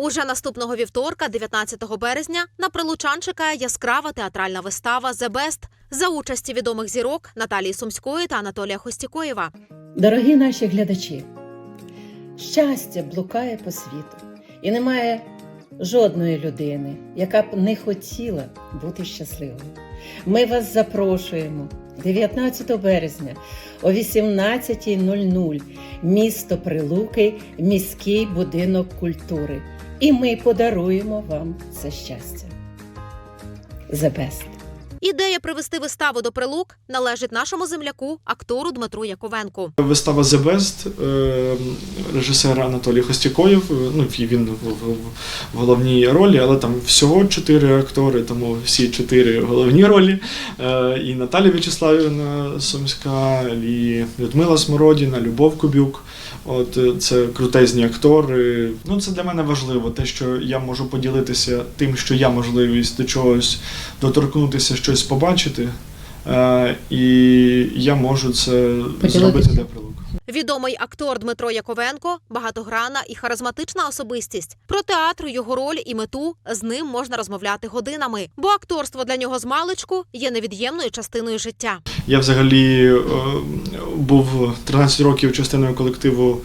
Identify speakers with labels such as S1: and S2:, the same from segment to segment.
S1: Уже наступного вівторка, 19 березня, на прилучан чекає яскрава театральна вистава «The Best» за участі відомих зірок Наталії Сумської та Анатолія Хостікоєва.
S2: Дорогі наші глядачі, щастя блукає по світу, і немає жодної людини, яка б не хотіла бути щасливою. Ми вас запрошуємо 19 березня о 18.00 місто Прилуки, міський будинок культури. І ми подаруємо вам це щастя. The best.
S1: Ідея привести виставу до прилук належить нашому земляку, актору Дмитру Яковенку.
S3: Вистава «The Best» е, режисера Анатолій Хостікоєв. е, Ну, він в, головній ролі, але там всього чотири актори, тому всі чотири головні ролі. Е, І Наталя В'ячеславівна Сумська, і Людмила Смородіна, Любов Кубюк. От це крутезні актори. Ну, це для мене важливо, те, що я можу поділитися тим, що я можливість до чогось доторкнутися, щось побачити. Е, І я можу це зробити для прилук.
S1: Відомий актор Дмитро Яковенко багатогранна і харизматична особистість. Про театр, його роль і мету з ним можна розмовляти годинами, бо акторство для нього з маличку є невід'ємною частиною життя.
S3: Я взагалі е, був 13 років частиною колективу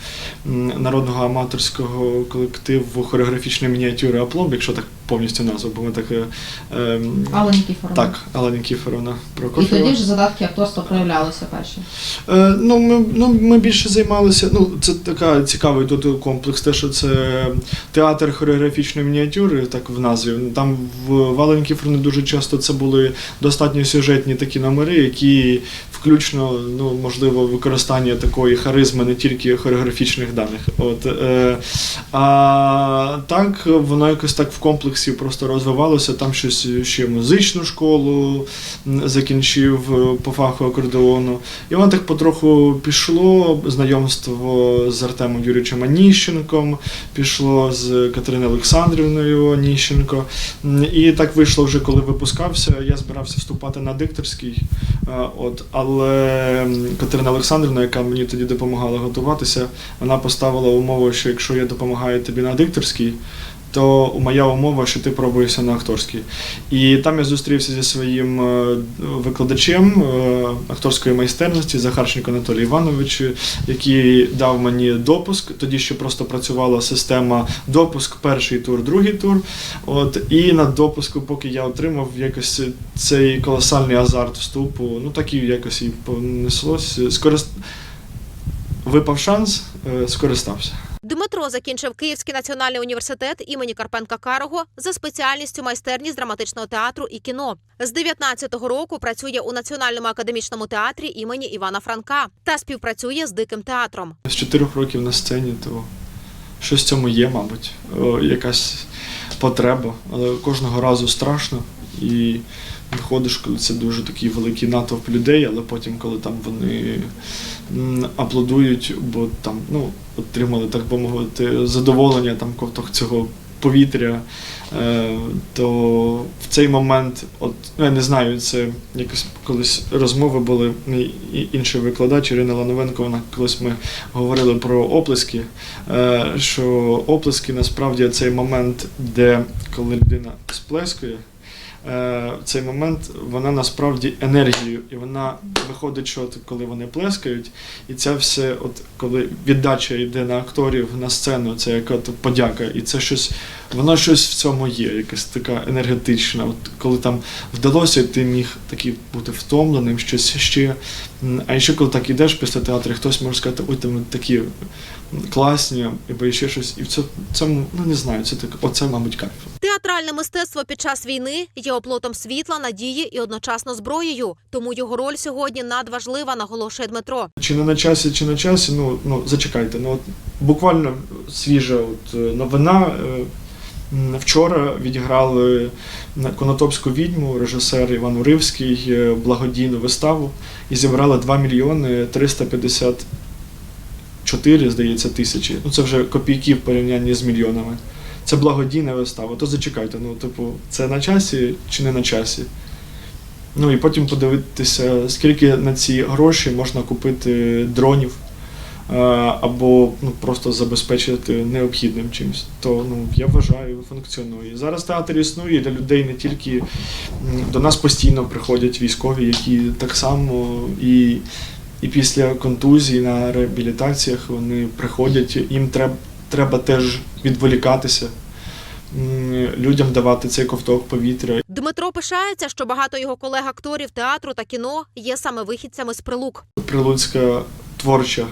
S3: народного аматорського колективу хореографічної мініатюри Апломб, якщо так повністю назву, бо ми так. е, ем,
S4: Алла Нікіфорова.
S3: Так, Алла Нікіфоровна
S4: І тоді вже задатки акторства проявлялися перші.
S3: Е, ну, ми, ну, ми більше займалися. Ну, це така цікавий тут комплекс, те, що це театр хореографічної мініатюри, так в назві. Там в Валенкіферні дуже часто це були достатньо сюжетні такі номери, які включно, ну, можливо, використання такої харизми не тільки хореографічних даних. От, е, а так воно якось так в комплексі просто розвивалося. Там щось ще музичну школу закінчив е, по фаху акордеону. І воно так потроху пішло. Знайомство з Артемом Юрійовичем Аніщенком, пішло з Катериною Олександрівною Аніщенко. І так вийшло вже, коли випускався. Я збирався вступати на дикторський. Е, От, але Катерина Олександрівна, яка мені тоді допомагала готуватися, вона поставила умову, що якщо я допомагаю тобі на дикторський, то моя умова, що ти пробуєшся на акторський. І там я зустрівся зі своїм е, викладачем е, акторської майстерності Захарченко Анатолій Іванович, який дав мені допуск. Тоді ще просто працювала система допуск, перший тур, другий тур. От, і на допуску, поки я отримав якось цей колосальний азарт вступу, ну так і якось і понеслось. Скорист... Випав шанс, е, скористався.
S1: Дмитро закінчив Київський національний університет імені Карпенка Карого за спеціальністю майстерність драматичного театру і кіно. З 19-го року працює у Національному академічному театрі імені Івана Франка та співпрацює з диким театром.
S3: З чотирьох років на сцені, то щось в цьому є, мабуть, якась потреба, але кожного разу страшно. І виходиш, коли це дуже такий великий натовп людей, але потім, коли там вони аплодують, бо там ну, отримали, так би мовити, задоволення там ковток цього повітря, е, то в цей момент, от ну, я не знаю, це якось колись розмови були. Мій інший викладач Ірина Лановенко, вона колись ми говорили про оплески, е, що оплески насправді цей момент, де коли людина сплескує. Е, цей момент вона насправді енергію, і вона виходить, що коли вони плескають, і це все, от коли віддача йде на акторів на сцену, це яка то подяка, і це щось, воно щось в цьому є, якась така енергетична. От коли там вдалося, ти міг такий бути втомленим, щось ще. А ще коли так ідеш після театру, хтось може сказати, ой, там такі класні, або ще щось. І в цьому, ну не знаю, це так, оце, мабуть, кайф.
S1: Театральне мистецтво під час війни є оплотом світла, надії і одночасно зброєю. Тому його роль сьогодні надважлива, наголошує Дмитро.
S3: Чи не на часі, чи на часі, ну, ну зачекайте. Ну, от, буквально свіжа от, е, новина. е, Вчора відіграли на Конотопську відьму режисер Іван Уривський е, благодійну виставу і зібрали 2 мільйони 354, здається, тисячі. Ну це вже копійки в порівнянні з мільйонами. Це благодійна вистава. То зачекайте, ну, типу, це на часі чи не на часі? Ну і потім подивитися, скільки на ці гроші можна купити дронів, е, або ну, просто забезпечити необхідним чимось. То ну, я вважаю, функціонує. Зараз театр існує для людей не тільки до нас постійно приходять військові, які так само і. І після контузії на реабілітаціях вони приходять, їм треба, треба теж відволікатися, людям давати цей ковток повітря.
S1: Дмитро пишається, що багато його колег-акторів театру та кіно є саме вихідцями з прилук.
S3: Прилуцька творча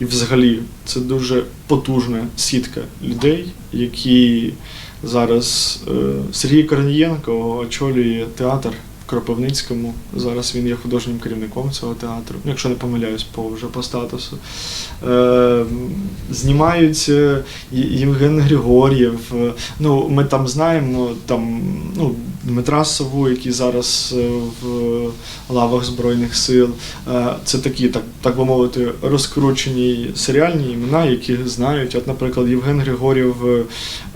S3: і взагалі це дуже потужна сітка людей, які зараз е, Сергій Корнієнко очолює театр Кропивницькому. Зараз він є художнім керівником цього театру, ну, якщо не помиляюсь, по вже по статусу. Е, знімаються Євген Григор'єв. е, Ну, ми там знаємо там, ну, Дмитра Сову, який зараз е, в лавах Збройних сил. Е, Це такі, так, так би мовити, розкручені серіальні імена, які знають. От, наприклад, Євген Григорів, е,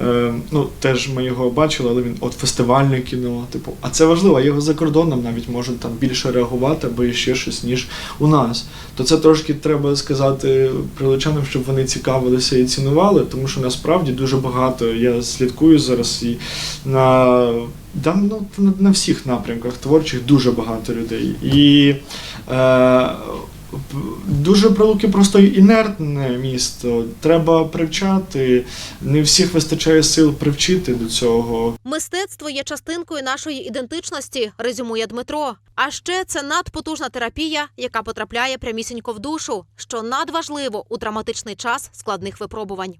S3: е, ну теж ми його бачили, але він от фестивальне кіно. Типу, а це важливо, його за кордоном навіть можуть там більше реагувати або ще щось, ніж у нас. То це трошки треба сказати прилучанам, щоб вони цікавилися і цінували, тому що насправді дуже багато. Я слідкую зараз і на да, ну, на, всіх напрямках творчих дуже багато людей. І е, дуже прилуки просто інертне місто. Треба привчати. Не всіх вистачає сил привчити до цього.
S1: Мистецтво є частинкою нашої ідентичності, резюмує Дмитро. А ще це надпотужна терапія, яка потрапляє прямісінько в душу, що надважливо у драматичний час складних випробувань.